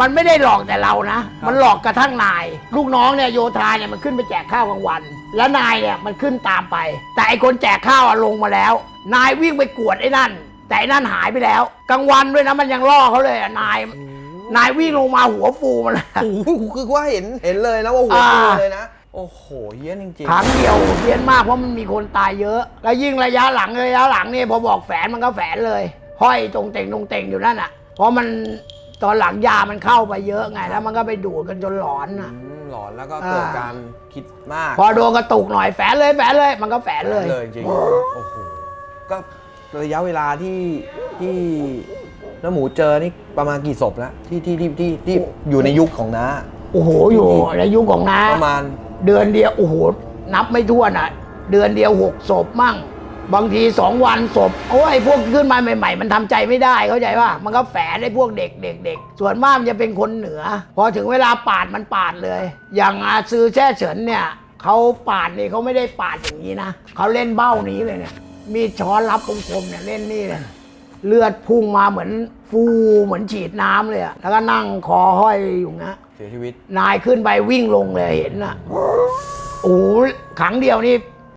มันไม่ได้หลอกแต่เรานะ มันหลอกกระทั่งนาย ลูกน้องเนี่ยโยธาเนี่ยมันขึ้นไปแจกข้าวกลางวัน แล้วนายเนี่ยมันขึ้นตามไป แต่ไอคนแจกข้าวอะลงมาแล้ว นายวิ่งไปกวดไอ้นั่น แต่ไอ้นั่นหายไปแล้วกลางวันด้วยนะมันยังล่อเขาเลยอะนาย นายวิ่งลงมาหัวฟูมันเลยโอ้โหคือว่าเห็นเห็นเลยนะว่าหัวอ่าฟูเลยนะโอ้โหเฮี้ยนจริงครั้งเดียวเพี้ยนมากเพราะมันมีคนตายเยอะ แล้วยิ่งระยะหลังระยะหลังนี่พอบอกแฝนมันก็แฝนเลย ห้อยตรงเต่งตรงเต่งอยู่นั่นอะ เพราะมัน ตอนหลังยามันเข้าไปเยอะไง แล้วมันก็ไปดูดกันจนหลอนๆอะ อืมหลอนแล้วก็เกิดอ่า การคิดมากพอโดนกระตุกหน่อยแฝนเลยแฝนเลย มันก็แฝนเลยเลยจริงโอ้โหก็ระยะเวลาที่ที่น้าหมูเจอนี่ประมาณกี่ศพแล้วที่ที่ที่ที่ที่อยู่ในยุคของน้าโอ้โหอยู่ในยุคของน้าประมาณ เดือนเดียวโอ้โหนับไม่ถ้วนอะ เดือนเดียวหกศพมั่ง บางทีสองวันศพโอ้ยพวกขึ้นมาใหม่ ๆ มันทำใจไม่ได้เข้าใจป่ะมันก็แฝงไอ้พวกเด็กเด็กเด็กส่วนมากมันจะเป็นคนเหนือ พอถึงเวลาปาดมันปาดเลย อย่างอาซือแช่เฉินเนี่ยเขาปาดนี่เขาไม่ได้ปาดอย่างนี้นะเขาเล่นเบ้านี้เลยเนี่ยมีดช้อนรับคมๆเนี่ยเล่นนี่เลยเลือดพุ่งมาเหมือนฟูเหมือนฉีดน้ำเลยอะแล้วก็นั่งคอห้อยอยู่นะเสียชีวิตนายขึ้นไปวิ่งลงเลยเห็นน่ะโอ้โหขังเดียวนี่